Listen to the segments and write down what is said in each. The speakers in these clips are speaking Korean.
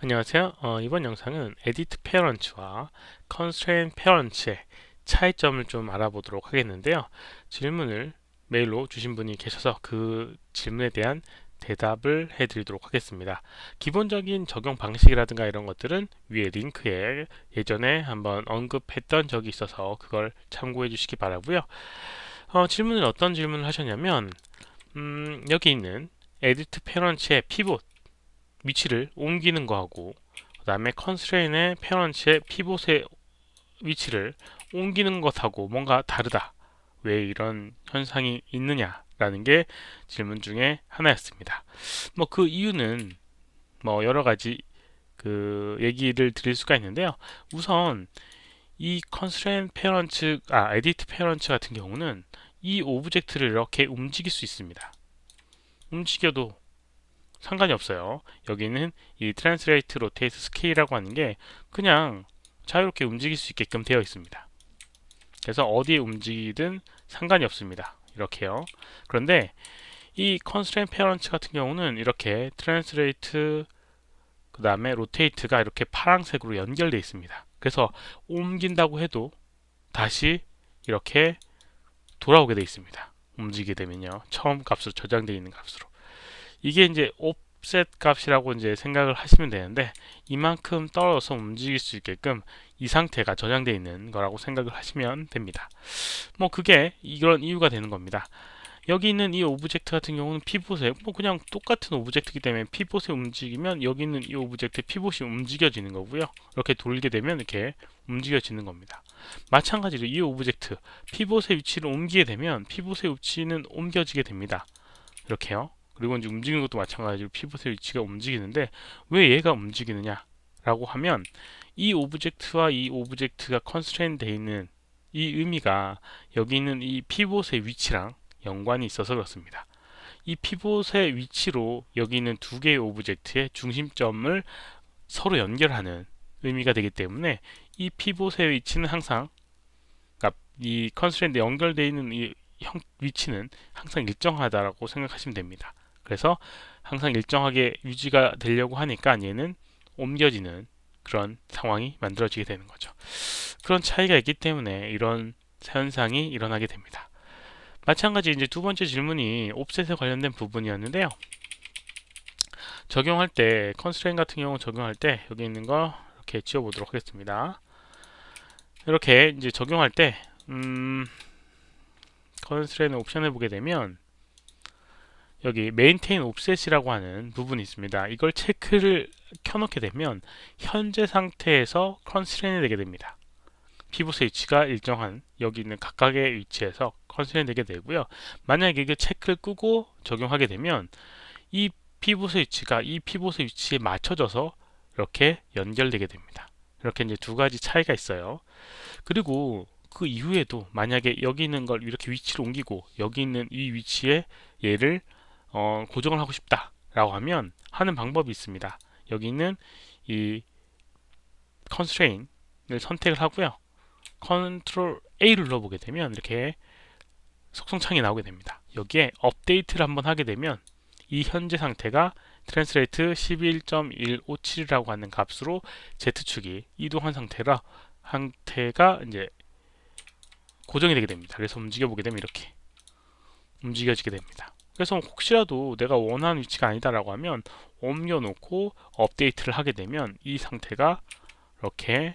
안녕하세요. 어, 이번 영상은 Edit Parents와 Constraint Parents의 차이점을 좀 알아보도록 하겠는데요. 질문을 메일로 주신 분이 계셔서 그 질문에 대한 대답을 해드리도록 하겠습니다. 기본적인 적용 방식이라든가 이런 것들은 위에 링크에 예전에 한번 언급했던 적이 있어서 그걸 참고해 주시기 바라고요. 어, 질문을 어떤 질문을 하셨냐면 음, 여기 있는 Edit Parents의 피봇 위치를 옮기는 거하고 그 다음에 컨스트레인의 페런츠의 피봇의 위치를 옮기는 것하고 뭔가 다르다. 왜 이런 현상이 있느냐 라는 게 질문 중에 하나였습니다. 뭐 그 이유는 뭐 여러 가지 그 얘기를 드릴 수가 있는데요. 우선 이 컨스트레인 페런츠 아 에디트 페런츠 같은 경우는 이 오브젝트를 이렇게 움직일 수 있습니다. 움직여도 상관이 없어요. 여기는 이 Translate Rotate Scale이라고 하는 게 그냥 자유롭게 움직일 수 있게끔 되어 있습니다. 그래서 어디에 움직이든 상관이 없습니다. 이렇게요. 그런데 이 Constraint Parent 같은 경우는 이렇게 Translate 그 다음에 Rotate가 이렇게 파란색으로 연결되어 있습니다. 그래서 옮긴다고 해도 다시 이렇게 돌아오게 되어 있습니다. 움직이게 되면요. 처음 값으로 저장되어 있는 값으로. 이게 이제 옵셋 값이라고 이제 생각을 하시면 되는데 이만큼 떨어져서 움직일 수 있게끔 이 상태가 저장되어 있는 거라고 생각을 하시면 됩니다. 뭐 그게 이런 이유가 되는 겁니다. 여기 있는 이 오브젝트 같은 경우는 피봇에 뭐 그냥 똑같은 오브젝트이기 때문에 피봇에 움직이면 여기 있는 이 오브젝트 피봇이 움직여지는 거고요. 이렇게 돌게 되면 이렇게 움직여지는 겁니다. 마찬가지로 이 오브젝트 피봇의 위치를 옮기게 되면 피봇의 위치는 옮겨지게 됩니다. 이렇게요. 그리고 이제 움직이는 것도 마찬가지로 피벗의 위치가 움직이는데 왜 얘가 움직이느냐 라고 하면 이 오브젝트와 이 오브젝트가 컨스트레인 되어 있는 이 의미가 여기 있는 이 피봇의 위치랑 연관이 있어서 그렇습니다. 이 피봇의 위치로 여기 있는 두 개의 오브젝트의 중심점을 서로 연결하는 의미가 되기 때문에 이 피봇의 위치는 항상 그러니까 이 컨스트레인에 연결되어 있는 이 형, 위치는 항상 일정하다라고 생각하시면 됩니다. 그래서 항상 일정하게 유지가 되려고 하니까 얘는 옮겨지는 그런 상황이 만들어지게 되는 거죠. 그런 차이가 있기 때문에 이런 현상이 일어나게 됩니다. 마찬가지 이제 두 번째 질문이 옵셋에 관련된 부분이었는데요. 적용할 때 컨스트레인 같은 경우 적용할 때 여기 있는 거 이렇게 지워 보도록 하겠습니다. 이렇게 이제 적용할 때 음, 컨스트레인 옵션을 보게 되면 여기 maintain offset이라고 하는 부분이 있습니다. 이걸 체크를 켜놓게 되면 현재 상태에서 컨스트레인이 되게 됩니다. 피봇의 위치가 일정한 여기 있는 각각의 위치에서 컨스트레인이 되게 되고요. 만약에 이게 체크를 끄고 적용하게 되면 이 피봇의 위치가 이 피봇의 위치에 맞춰져서 이렇게 연결되게 됩니다. 이렇게 이제 두 가지 차이가 있어요. 그리고 그 이후에도 만약에 여기 있는 걸 이렇게 위치를 옮기고 여기 있는 이 위치에 얘를 어, 고정을 하고 싶다라고 하면 하는 방법이 있습니다. 여기 있는 이 constraint을 선택을 하고요. 컨트롤 A를 눌러보게 되면 이렇게 속성창이 나오게 됩니다. 여기에 업데이트를 한번 하게 되면 이 현재 상태가 트랜스레이트 11.157이라고 하는 값으로 Z축이 이동한 상태라 상태가 이제 고정이 되게 됩니다. 그래서 움직여 보게 되면 이렇게 움직여지게 됩니다. 그래서 혹시라도 내가 원하는 위치가 아니다라고 하면 옮겨놓고 업데이트를 하게 되면 이 상태가 이렇게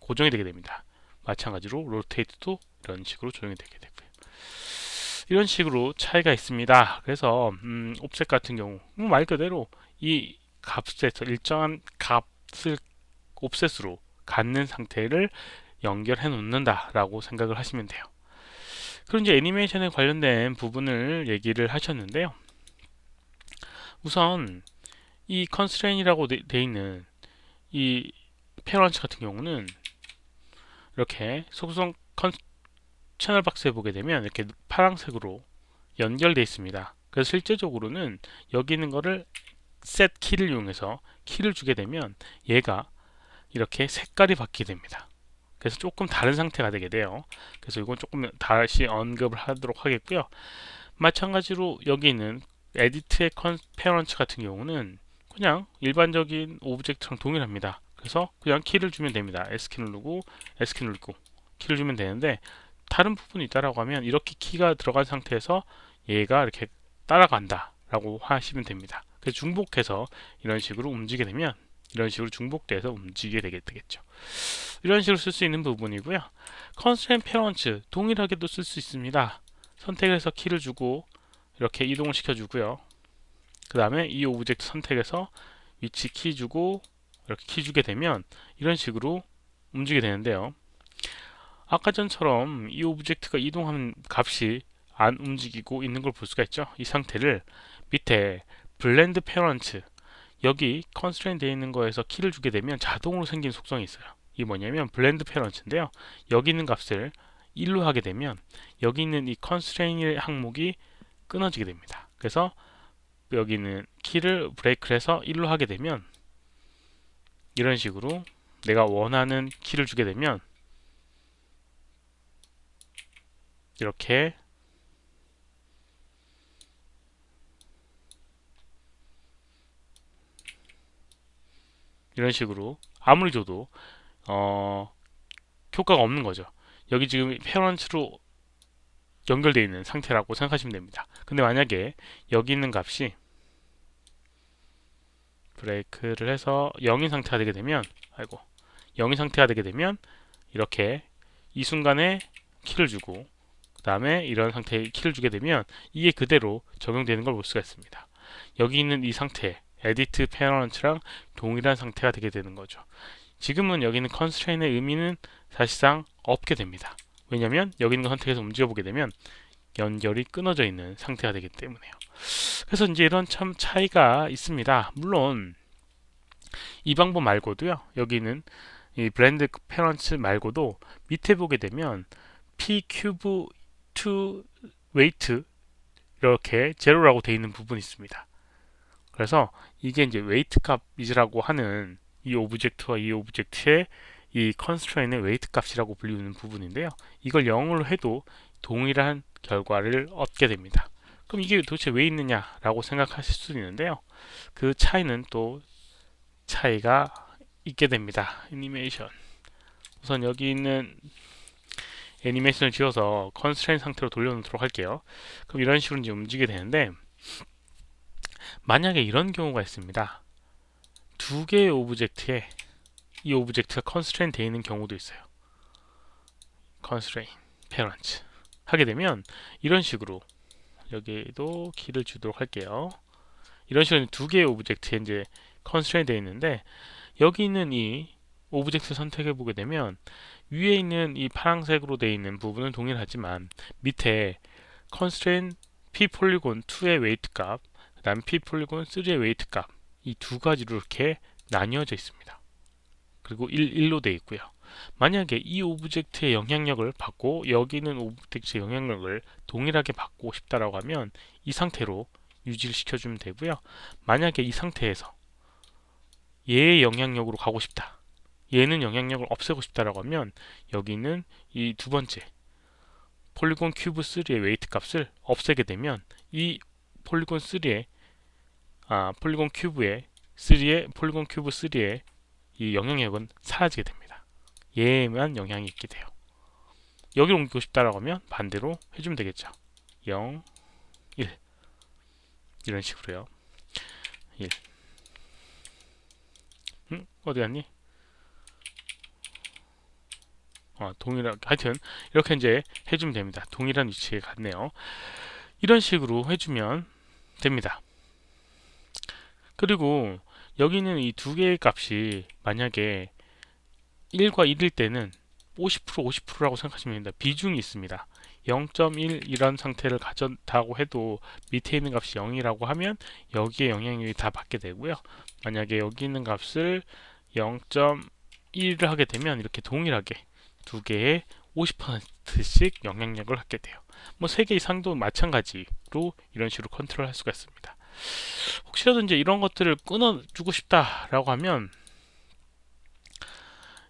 고정이 되게 됩니다. 마찬가지로 로테이트도 이런 식으로 조정이 되게 되고요. 이런 식으로 차이가 있습니다. 그래서 음, 옵셋 같은 경우 음, 말 그대로 이 값에서 일정한 값을 옵셋으로 갖는 상태를 연결해 놓는다라고 생각을 하시면 돼요. 그런 이제 애니메이션에 관련된 부분을 얘기를 하셨는데요. 우선 이 컨스트레인이라고 돼 있는 이 페런츠 같은 경우는 이렇게 속성 컨, 채널 박스에 보게 되면 이렇게 파란색으로 연결되어 있습니다. 그래서 실제적으로는 여기 있는 거를 셋 키를 이용해서 키를 주게 되면 얘가 이렇게 색깔이 바뀌게 됩니다. 그래서 조금 다른 상태가 되게 돼요. 그래서 이건 조금 다시 언급을 하도록 하겠고요. 마찬가지로 여기 있는 에디트의 컨페런츠 같은 경우는 그냥 일반적인 오브젝트랑 동일합니다. 그래서 그냥 키를 주면 됩니다. S키 누르고 S키 누르고 키를 주면 되는데 다른 부분이 있다라고 하면 이렇게 키가 들어간 상태에서 얘가 이렇게 따라간다 라고 하시면 됩니다. 그래서 중복해서 이런 식으로 움직이게 되면 이런 식으로 중복돼서 움직이게 되겠죠. 이런 식으로 쓸 수 있는 부분이고요. constraint parents 동일하게도 쓸 수 있습니다. 선택해서 키를 주고 이렇게 이동을 시켜주고요. 그 다음에 이 오브젝트 선택해서 위치 키 주고 이렇게 키 주게 되면 이런 식으로 움직이게 되는데요. 아까 전처럼 이 오브젝트가 이동하는 값이 안 움직이고 있는 걸 볼 수가 있죠. 이 상태를 밑에 블렌드 페런트 여기 컨스트레인 되어 있는 거에서 키를 주게 되면 자동으로 생긴 속성이 있어요. 이게 뭐냐면 블렌드 페런트인데요. 여기 있는 값을 1로 하게 되면 여기 있는 이 컨스트레인 항목이 끊어지게 됩니다. 그래서 여기는 키를 브레이크를 해서 1로 하게 되면 이런 식으로 내가 원하는 키를 주게 되면 이렇게 이런 식으로 아무리 줘도 어, 효과가 없는 거죠. 여기 지금 페런츠로 연결되어 있는 상태라고 생각하시면 됩니다. 근데 만약에 여기 있는 값이 브레이크를 해서 0인 상태가 되게 되면 아이고 0인 상태가 되게 되면 이렇게 이 순간에 키를 주고 그 다음에 이런 상태에 키를 주게 되면 이게 그대로 적용되는 걸 볼 수가 있습니다. 여기 있는 이 상태 에디트 페어런트랑 동일한 상태가 되게 되는 거죠. 지금은 여기 있는 컨스트레인의 의미는 사실상 없게 됩니다. 왜냐하면 여기 있는 거 선택해서 움직여 보게 되면 연결이 끊어져 있는 상태가 되기 때문에요. 그래서 이제 이런 참 차이가 있습니다. 물론 이 방법 말고도요. 여기는 이 브랜드 페런츠 말고도 밑에 보게 되면 p 큐브 to weight 이렇게 제로라고 되어 있는 부분이 있습니다. 그래서 이게 이제 웨이트 값이라고 하는 이 오브젝트와 이 오브젝트의 이 컨스트레인의 웨이트 값이라고 불리는 부분인데요. 이걸 0으로 해도 동일한 결과를 얻게 됩니다. 그럼 이게 도대체 왜 있느냐라고 생각하실 수 있는데요. 그 차이는 또 차이가 있게 됩니다. 애니메이션. 우선 여기 있는 애니메이션을 지어서 컨스트레인 상태로 돌려놓도록 할게요. 그럼 이런 식으로 이제 움직이게 되는데 만약에 이런 경우가 있습니다. 두 개의 오브젝트에 이 오브젝트가 컨스트레인 되어 있는 경우도 있어요. constraint, parent 하게 되면 이런 식으로 여기도 키를 주도록 할게요. 이런 식으로 두 개의 오브젝트에 이제 컨스트레인 되어 있는데 여기 있는 이 오브젝트 선택해 보게 되면 위에 있는 이 파란색으로 되어 있는 부분은 동일하지만 밑에 constraint p 폴리곤 2의 웨이트 값, 그 다음 p 폴리곤 3의 웨이트 값 이 두 가지로 이렇게 나뉘어져 있습니다. 그리고 1, 1로 되어 있고요. 만약에 이 오브젝트의 영향력을 받고 여기 있는 오브젝트의 영향력을 동일하게 받고 싶다라고 하면 이 상태로 유지를 시켜주면 되고요. 만약에 이 상태에서 얘의 영향력으로 가고 싶다. 얘는 영향력을 없애고 싶다라고 하면 여기는 이 두 번째 폴리곤 큐브 3의 웨이트 값을 없애게 되면 이 폴리곤 3의 아 폴리곤 큐브의 3의 폴리곤 큐브 3의 이 영향력은 사라지게 됩니다. 얘에만 영향이 있게 돼요. 여기로 옮기고 싶다라고 하면 반대로 해주면 되겠죠. 0, 1 이런 식으로요. 1 응? 어디 갔니? 어, 동일한 하여튼 이렇게 이제 해주면 됩니다. 동일한 위치에 갔네요. 이런 식으로 해주면 됩니다. 그리고 여기는 이 두 개의 값이 만약에 1과 1일 때는 50% 50%라고 생각하시면 됩니다. 비중이 있습니다. 0.1 이런 상태를 가졌다고 해도 밑에 있는 값이 0이라고 하면 여기에 영향력이 다 받게 되고요. 만약에 여기 있는 값을 0.1을 하게 되면 이렇게 동일하게 두 개의 50%씩 영향력을 갖게 돼요. 뭐세개 이상도 마찬가지로 이런 식으로 컨트롤 할 수가 있습니다. 혹시라도 이제 이런 것들을 끊어주고 싶다라고 하면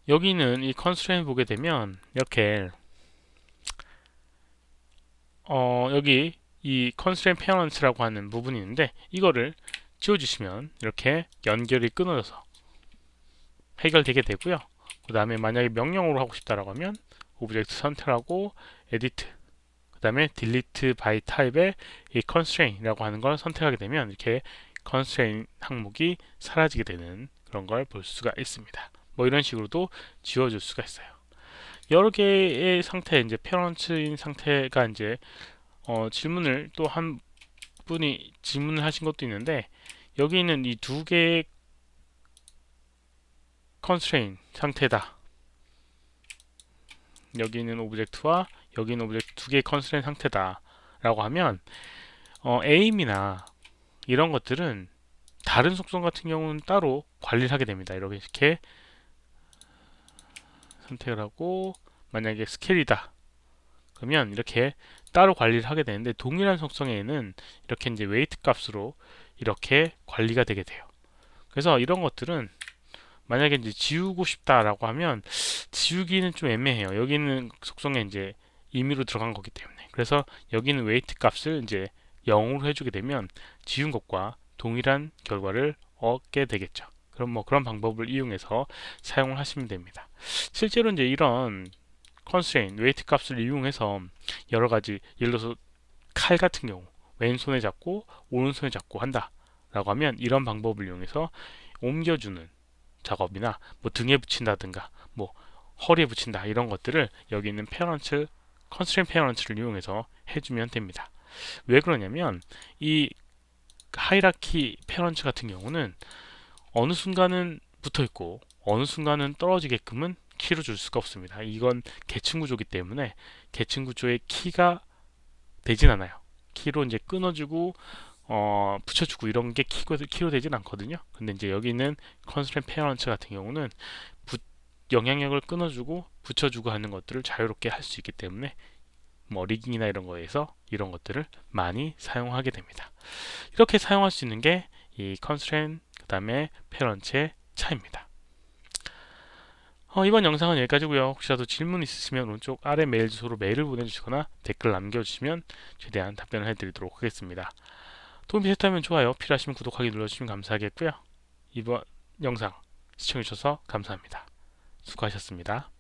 여기는 이 컨스트레인 보게 되면 이렇게 어 여기 이 컨스트레인 페어런스라고 하는 부분이 있는데 이거를 지워주시면 이렇게 연결이 끊어져서 해결되게 되고요. 그 다음에 만약에 명령으로 하고 싶다라고 하면 오브젝트 선택하고 에디트 그 다음에 delete by type의 이 constraint이라고 하는 걸 선택하게 되면 이렇게 constraint 항목이 사라지게 되는 그런 걸 볼 수가 있습니다. 뭐 이런 식으로도 지워줄 수가 있어요. 여러 개의 상태, 이제 페런츠인 상태가 이제 어, 질문을 또 한 분이 질문을 하신 것도 있는데 여기 있는 이 두 개의 constraint 상태다. 여기 있는 오브젝트와 여기 있는 오브젝트 두 개의 constraint 상태다. 라고 하면 어, aim이나 이런 것들은 다른 속성 같은 경우는 따로 관리를 하게 됩니다. 이렇게 선택을 하고 만약에 스케일이다 그러면 이렇게 따로 관리를 하게 되는데 동일한 속성에는 이렇게 이제 웨이트 값으로 이렇게 관리가 되게 돼요. 그래서 이런 것들은 만약에 이제 지우고 싶다라고 하면 지우기는 좀 애매해요. 여기는 속성에 이제 임의로 들어간 거기 때문에. 그래서 여기는 웨이트 값을 이제 0으로 해주게 되면 지운 것과 동일한 결과를 얻게 되겠죠. 그럼 뭐 그런 방법을 이용해서 사용을 하시면 됩니다. 실제로 이제 이런 constraint, 웨이트 값을 이용해서 여러 가지 예를 들어서 칼 같은 경우 왼손에 잡고 오른손에 잡고 한다 라고 하면 이런 방법을 이용해서 옮겨주는 작업이나 뭐 등에 붙인다든가 뭐 허리에 붙인다 이런 것들을 여기 있는 페어런츠 컨스트레인 페어런츠를 이용해서 해주면 됩니다. 왜 그러냐면 이 하이라키 페어런츠 같은 경우는 어느 순간은 붙어 있고 어느 순간은 떨어지게끔은 키로 줄 수가 없습니다. 이건 계층 구조기 때문에 계층 구조의 키가 되진 않아요. 키로 이제 끊어주고 어, 붙여주고 이런 게 키로, 키로 되진 않거든요. 근데 이제 여기 있는 컨스트레인 페어런츠 같은 경우는 부, 영향력을 끊어주고 붙여주고 하는 것들을 자유롭게 할 수 있기 때문에 뭐 리깅이나 이런 거에서 이런 것들을 많이 사용하게 됩니다. 이렇게 사용할 수 있는 게 이 컨스트레인 그 다음에 페런츠의 차이입니다. 어, 이번 영상은 여기까지고요. 혹시라도 질문 있으시면 오른쪽 아래 메일 주소로 메일을 보내주시거나 댓글 남겨주시면 최대한 답변을 해드리도록 하겠습니다. 도움이 됐다면 좋아요, 필요하시면 구독하기 눌러주시면 감사하겠고요. 이번 영상 시청해주셔서 감사합니다. 수고하셨습니다.